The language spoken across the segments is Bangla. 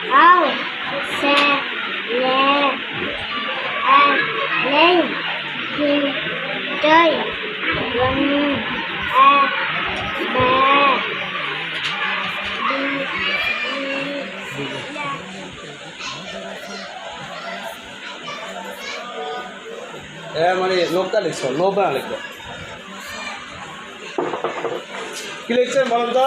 আ বা দি এ মানে লোকটা লিখছো লোক না লিখব কি লিখছেন বলেন তো?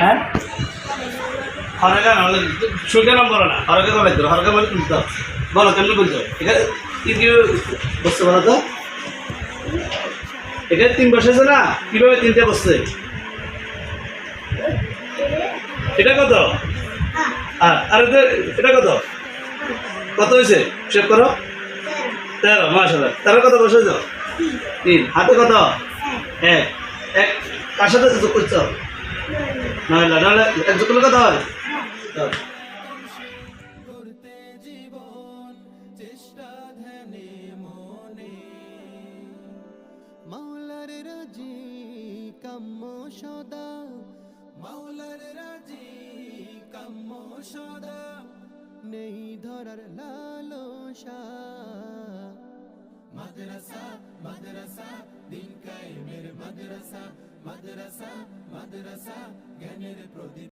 হ্যাঁ? হরকা না সুখে নাম বলো না। হরকা তো লাগতো হরকা মানে তুলতে বলো কেমনি বলছো এখানে কি কি বসছে বলো তো? এখানে তিন বসেছে না? কীভাবে তিনটে বসছে? এটা কত? আর আর এটা- কত? কত হয়েছে? চেক করো। তেরো মাসাল্লাহ তেরো কত বসেছ তিন। হাতে কত? এক। এক, কার সাথে যোগ করছ? নাহলে নাহলে এক যোগ করলে কত হয়? কাম্য সদা। মাওলার রাজি, কাম্য সদা। নেই ধরার লালসা। মাদ্রাসা মাদ্রাসা, দিন কায়েমের মাদ্রাসা। মাদ্রাসা মাদ্রাসা, জ্ঞানের প্রদীপ।